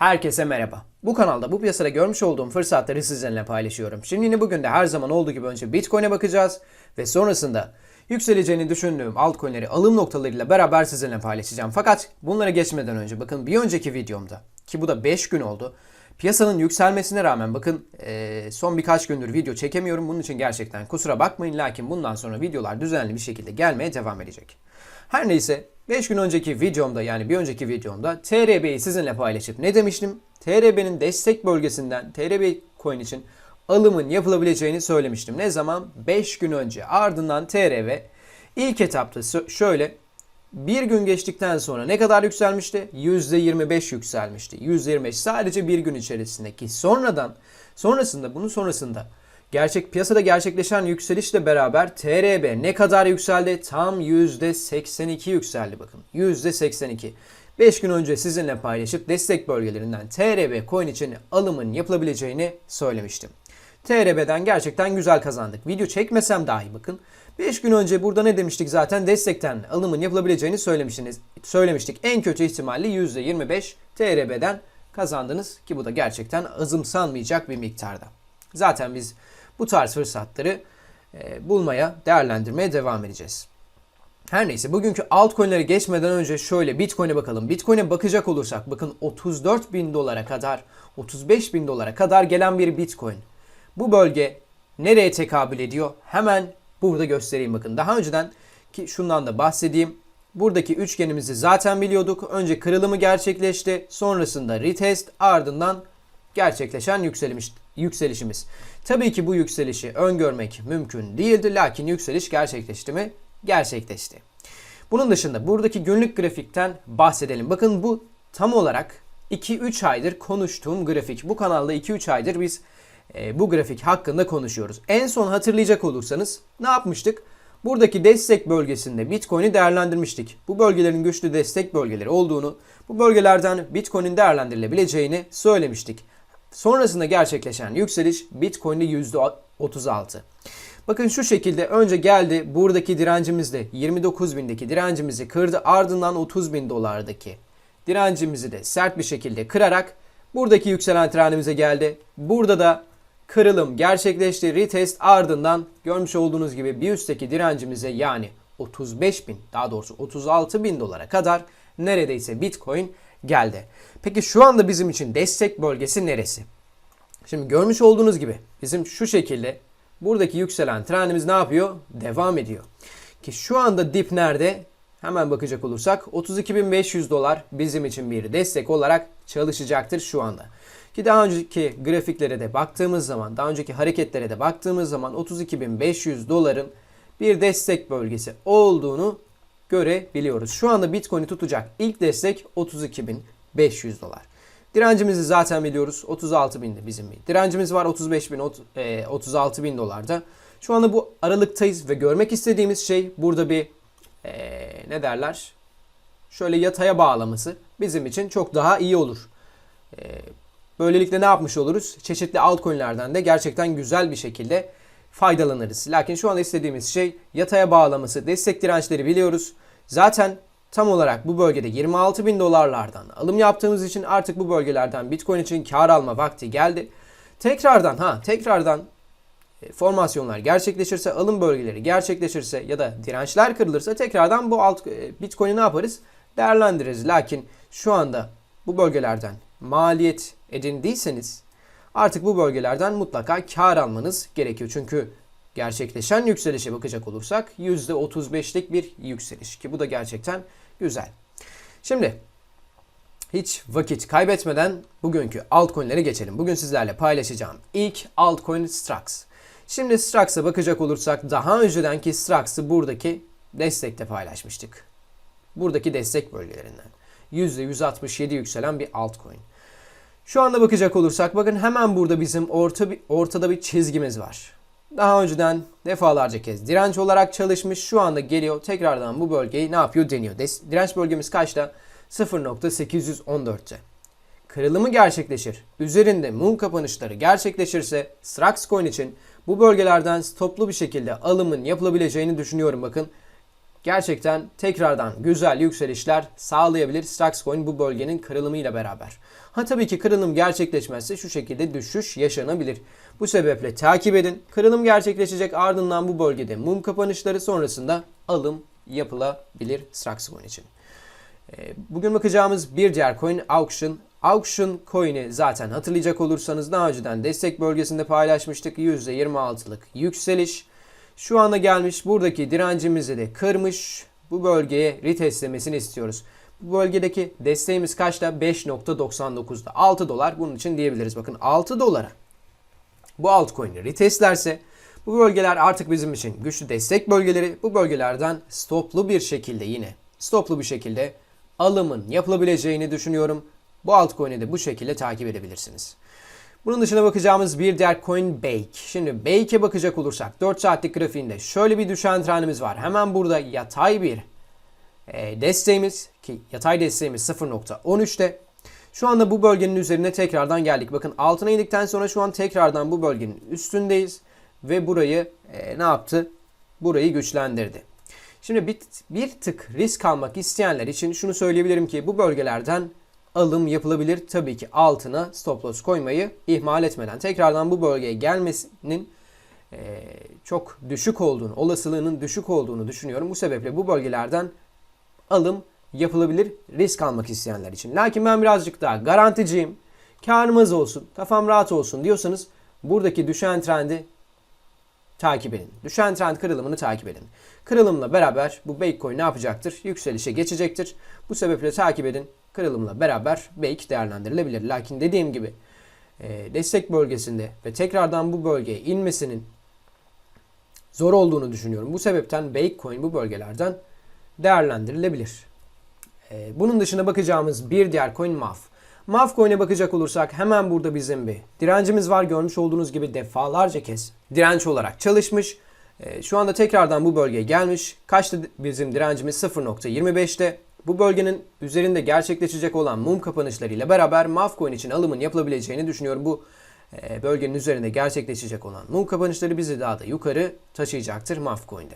Herkese merhaba. Bu kanalda bu piyasada görmüş olduğum fırsatları sizinle paylaşıyorum. Şimdi bugün de her zaman olduğu gibi önce Bitcoin'e bakacağız ve sonrasında yükseleceğini düşündüğüm altcoin'leri alım noktalarıyla beraber sizinle paylaşacağım. Fakat bunlara geçmeden önce bakın bir önceki videomda ki bu da 5 gün oldu. Piyasanın yükselmesine rağmen bakın son birkaç gündür video çekemiyorum. Bunun için gerçekten kusura bakmayın. Lakin bundan sonra videolar düzenli bir şekilde gelmeye devam edecek. Her neyse 5 gün önceki videomda yani bir önceki videomda TRB'yi sizinle paylaşıp ne demiştim? TRB'nin destek bölgesinden TRB coin için alımın yapılabileceğini söylemiştim. Ne zaman? 5 gün önce. Ardından TRB ilk etapta şöyle bir gün geçtikten sonra ne kadar yükselmişti? %25 yükselmişti. %25 sadece bir gün içerisindeki. Sonradan, sonrasında bunun sonrasında gerçek piyasada gerçekleşen yükselişle beraber TRB ne kadar yükseldi? Tam %82 yükseldi bakın. %82. 5 gün önce sizinle paylaşıp destek bölgelerinden TRB coin için alımın yapılabileceğini söylemiştim. TRB'den gerçekten güzel kazandık. Video çekmesem dahi bakın. 5 gün önce burada ne demiştik zaten destekten alımın yapılabileceğini söylemiştiniz. Söylemiştik. En kötü ihtimalle %25 TRB'den kazandınız ki bu da gerçekten azımsanmayacak bir miktarda. Zaten biz bu tarz fırsatları e, bulmaya, değerlendirmeye devam edeceğiz. Her neyse bugünkü altcoin'lere geçmeden önce şöyle Bitcoin'e bakalım. Bitcoin'e bakacak olursak bakın 34 bin dolara kadar 35 bin dolara kadar gelen bir Bitcoin. Bu bölge nereye tekabül ediyor? Hemen burada göstereyim bakın. Daha önceden ki şundan da bahsedeyim. Buradaki üçgenimizi zaten biliyorduk. Önce kırılımı gerçekleşti. Sonrasında retest ardından gerçekleşen yükseliş, yükselişimiz. Tabii ki bu yükselişi öngörmek mümkün değildi. Lakin yükseliş gerçekleşti mi? Gerçekleşti. Bunun dışında buradaki günlük grafikten bahsedelim. Bakın bu tam olarak 2-3 aydır konuştuğum grafik. Bu kanalda 2-3 aydır biz e, bu grafik hakkında konuşuyoruz. En son hatırlayacak olursanız ne yapmıştık? Buradaki destek bölgesinde Bitcoin'i değerlendirmiştik. Bu bölgelerin güçlü destek bölgeleri olduğunu, bu bölgelerden Bitcoin'in değerlendirilebileceğini söylemiştik. Sonrasında gerçekleşen yükseliş Bitcoin'de %36. Bakın şu şekilde önce geldi buradaki direncimizde 29 bindeki direncimizi kırdı ardından 30 bin dolardaki direncimizi de sert bir şekilde kırarak buradaki yükselen trendimize geldi. Burada da kırılım gerçekleşti. Retest ardından görmüş olduğunuz gibi bir üstteki direncimize yani 35 bin daha doğrusu 36 bin dolara kadar neredeyse Bitcoin geldi. Peki şu anda bizim için destek bölgesi neresi? Şimdi görmüş olduğunuz gibi bizim şu şekilde buradaki yükselen trendimiz ne yapıyor? Devam ediyor. Ki şu anda dip nerede? Hemen bakacak olursak 32.500 dolar bizim için bir destek olarak çalışacaktır şu anda. Ki daha önceki grafiklere de baktığımız zaman, daha önceki hareketlere de baktığımız zaman 32.500 doların bir destek bölgesi olduğunu görebiliyoruz. Şu anda Bitcoin'i tutacak ilk destek 32.500 dolar. Direncimizi zaten biliyoruz. 36 binde bizim bir direncimiz var. 35 bin, 36 bin dolarda. Şu anda bu aralıktayız ve görmek istediğimiz şey burada bir eee, ne derler? Şöyle yataya bağlaması bizim için çok daha iyi olur. Eee, böylelikle ne yapmış oluruz? Çeşitli altcoin'lerden de gerçekten güzel bir şekilde faydalanırız. Lakin şu anda istediğimiz şey yataya bağlaması. Destek dirençleri biliyoruz. Zaten tam olarak bu bölgede 26 bin dolarlardan alım yaptığımız için artık bu bölgelerden Bitcoin için kar alma vakti geldi. Tekrardan ha tekrardan e, formasyonlar gerçekleşirse, alım bölgeleri gerçekleşirse ya da dirençler kırılırsa tekrardan bu alt e, Bitcoin'i ne yaparız? Değerlendiririz. Lakin şu anda bu bölgelerden maliyet edindiyseniz artık bu bölgelerden mutlaka kar almanız gerekiyor. Çünkü gerçekleşen yükselişe bakacak olursak %35'lik bir yükseliş ki bu da gerçekten güzel. Şimdi hiç vakit kaybetmeden bugünkü altcoin'lere geçelim. Bugün sizlerle paylaşacağım ilk altcoin Strax. Şimdi Strax'a bakacak olursak daha öncedenki Strax'ı buradaki destekte paylaşmıştık. Buradaki destek bölgelerinden. %167 yükselen bir altcoin. Şu anda bakacak olursak bakın hemen burada bizim orta bir, ortada bir çizgimiz var. Daha önceden defalarca kez direnç olarak çalışmış. Şu anda geliyor tekrardan bu bölgeyi ne yapıyor deniyor. Direnç bölgemiz kaçta? 0.814'te. Kırılımı gerçekleşir. Üzerinde mum kapanışları gerçekleşirse Strax Coin için bu bölgelerden stoplu bir şekilde alımın yapılabileceğini düşünüyorum bakın. Gerçekten tekrardan güzel yükselişler sağlayabilir Staxcoin bu bölgenin kırılımıyla beraber. Ha tabii ki kırılım gerçekleşmezse şu şekilde düşüş yaşanabilir. Bu sebeple takip edin. Kırılım gerçekleşecek ardından bu bölgede mum kapanışları sonrasında alım yapılabilir Staxcoin için. Ee, Bugün bakacağımız bir diğer coin Auction. Auction coin'i zaten hatırlayacak olursanız daha önceden destek bölgesinde paylaşmıştık. %26'lık yükseliş. Şu anda gelmiş buradaki direncimizi de kırmış. Bu bölgeye retestlemesini istiyoruz. Bu bölgedeki desteğimiz kaçta? 5.99'da. 6 dolar bunun için diyebiliriz. Bakın 6 dolara bu altcoin'i retestlerse bu bölgeler artık bizim için güçlü destek bölgeleri. Bu bölgelerden stoplu bir şekilde yine stoplu bir şekilde alımın yapılabileceğini düşünüyorum. Bu altcoin'i de bu şekilde takip edebilirsiniz. Bunun dışına bakacağımız bir diğer coin Bake. Şimdi Bake'e bakacak olursak 4 saatlik grafiğinde şöyle bir düşen trendimiz var. Hemen burada yatay bir e, desteğimiz ki yatay desteğimiz 0.13'te. Şu anda bu bölgenin üzerine tekrardan geldik. Bakın altına indikten sonra şu an tekrardan bu bölgenin üstündeyiz. Ve burayı e, ne yaptı? Burayı güçlendirdi. Şimdi bir, bir tık risk almak isteyenler için şunu söyleyebilirim ki bu bölgelerden alım yapılabilir. Tabii ki altına stop loss koymayı ihmal etmeden. Tekrardan bu bölgeye gelmesinin e, çok düşük olduğunu, olasılığının düşük olduğunu düşünüyorum. Bu sebeple bu bölgelerden alım yapılabilir risk almak isteyenler için. Lakin ben birazcık daha garanticiyim. Karımız olsun, kafam rahat olsun diyorsanız buradaki düşen trendi takip edin. Düşen trend kırılımını takip edin. Kırılımla beraber bu Bakecoin ne yapacaktır? Yükselişe geçecektir. Bu sebeple takip edin. Kırılımla beraber Bake değerlendirilebilir. Lakin dediğim gibi e, destek bölgesinde ve tekrardan bu bölgeye inmesinin zor olduğunu düşünüyorum. Bu sebepten Bakecoin bu bölgelerden değerlendirilebilir. E, bunun dışında bakacağımız bir diğer coin MAF. MAF coin'e bakacak olursak hemen burada bizim bir direncimiz var. Görmüş olduğunuz gibi defalarca kez direnç olarak çalışmış. E, şu anda tekrardan bu bölgeye gelmiş. Kaçtı bizim direncimiz? 0.25'te. Bu bölgenin üzerinde gerçekleşecek olan mum kapanışlarıyla beraber MAF coin için alımın yapılabileceğini düşünüyorum. Bu e, bölgenin üzerinde gerçekleşecek olan mum kapanışları bizi daha da yukarı taşıyacaktır MAF coin'de.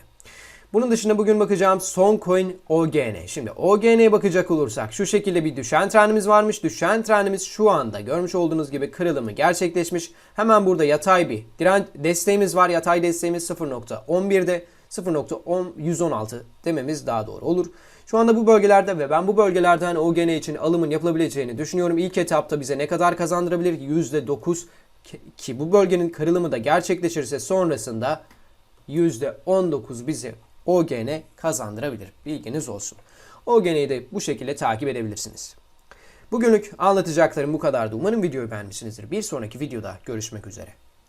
Bunun dışında bugün bakacağım son coin OGN. Şimdi OGN'ye bakacak olursak şu şekilde bir düşen trendimiz varmış. Düşen trendimiz şu anda görmüş olduğunuz gibi kırılımı gerçekleşmiş. Hemen burada yatay bir direnç desteğimiz var. Yatay desteğimiz 0.11'de 0.116 dememiz daha doğru olur. Şu anda bu bölgelerde ve ben bu bölgelerden OGN için alımın yapılabileceğini düşünüyorum. İlk etapta bize ne kadar kazandırabilir? %9 ki bu bölgenin kırılımı da gerçekleşirse sonrasında %19 bize OGN kazandırabilir. Bilginiz olsun. OGN'yi de bu şekilde takip edebilirsiniz. Bugünlük anlatacaklarım bu kadardı. Umarım videoyu beğenmişsinizdir. Bir sonraki videoda görüşmek üzere.